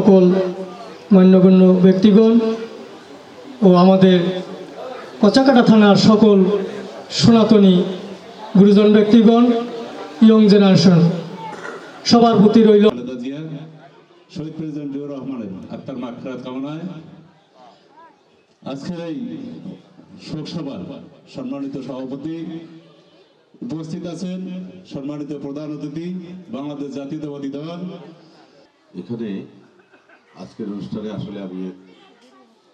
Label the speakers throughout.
Speaker 1: সকল মান্যগণ্য ব্যক্তিগণ ও আমাদের কচাকাটা থানার সকল সনাতনী গুরুজন ব্যক্তিগণ ইয়ং জেনারেশন সবার প্রতি রইল।
Speaker 2: শহীদ প্রেসিডেন্ট জিয়াউর রহমানের আত্মার মাগফিরাত কামনায় আজকের এই শোক সভার সম্মানিত সভাপতি উপস্থিত আছেন সম্মানিত প্রধান অতিথি বাংলাদেশ জাতীয়তাবাদী দল।
Speaker 3: এখানে আজকের অনুষ্ঠানে আসলে আমি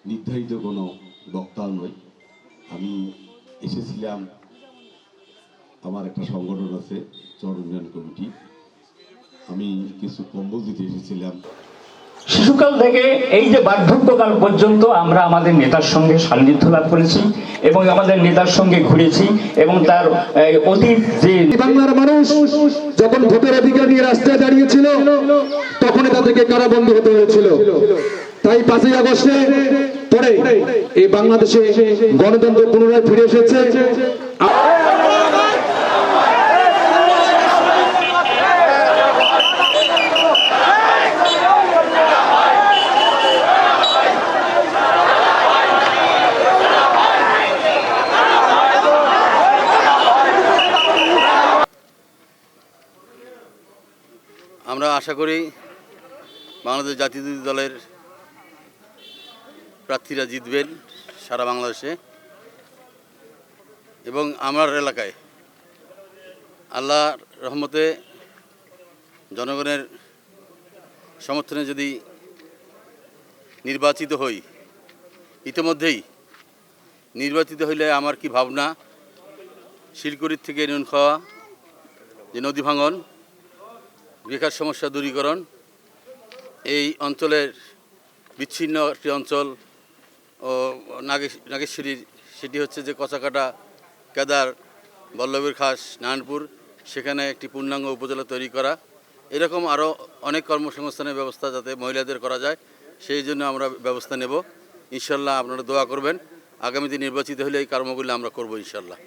Speaker 3: নির্ধারিত কোনো বক্তা নই। আমি এসেছিলাম আমার একটা সংগঠন আছে চর উন্নয়ন কমিটি। আমি কিছু কম্বল দিতে এসেছিলাম।
Speaker 4: শিশুকাল থেকে এই যে বার্ধক্যকাল পর্যন্ত আমরা আমাদের নেতার সঙ্গে সান্নিধ্য লাভ করেছি এবং আমাদের নেতার সঙ্গে ঘুরেছি এবং তার অতীত যে
Speaker 5: বাংলার মানুষ যখন ভোটের অধিকার নিয়ে রাস্তায় দাঁড়িয়েছিল তখনই তাদেরকে কারাবন্দী হতে হয়েছিল। তাই পাঁচই আগস্টে পরে এই বাংলাদেশে গণতন্ত্র পুনরায় ফিরে এসেছে।
Speaker 6: আমরা আশা করি বাংলাদেশ জাতীয়তাবাদী দলের প্রার্থীরা জিতবেন সারা বাংলাদেশে এবং আমার এলাকায়। আল্লাহ রহমতে জনগণের সমর্থনে যদি নির্বাচিত হই, ইতিমধ্যেই নির্বাচিত হইলে আমার কি ভাবনা? শিলকুড়ির থেকে নুন খাওয়া, যে নদী ভাঙন, বেকার সমস্যা দূরীকরণ এই অঞ্চলের বিচ্ছিন্ন একটি অঞ্চল ও নাগেশ, নাগেশ্বরীর সেটি হচ্ছে যে কচাকাটা কেদার, বল্লভীর খাস, নারায়ণপুর, সেখানে একটি পূর্ণাঙ্গ উপজেলা তৈরি করা। এরকম আরও অনেক কর্মসংস্থানের ব্যবস্থা যাতে মহিলাদের করা যায়, সেই জন্য আমরা ব্যবস্থা নেব। ইনশাল্লাহ আপনারা দোয়া করবেন। আগামীতে নির্বাচিত হলে এই কর্মগুলি আমরা করব ইনশাল্লাহ।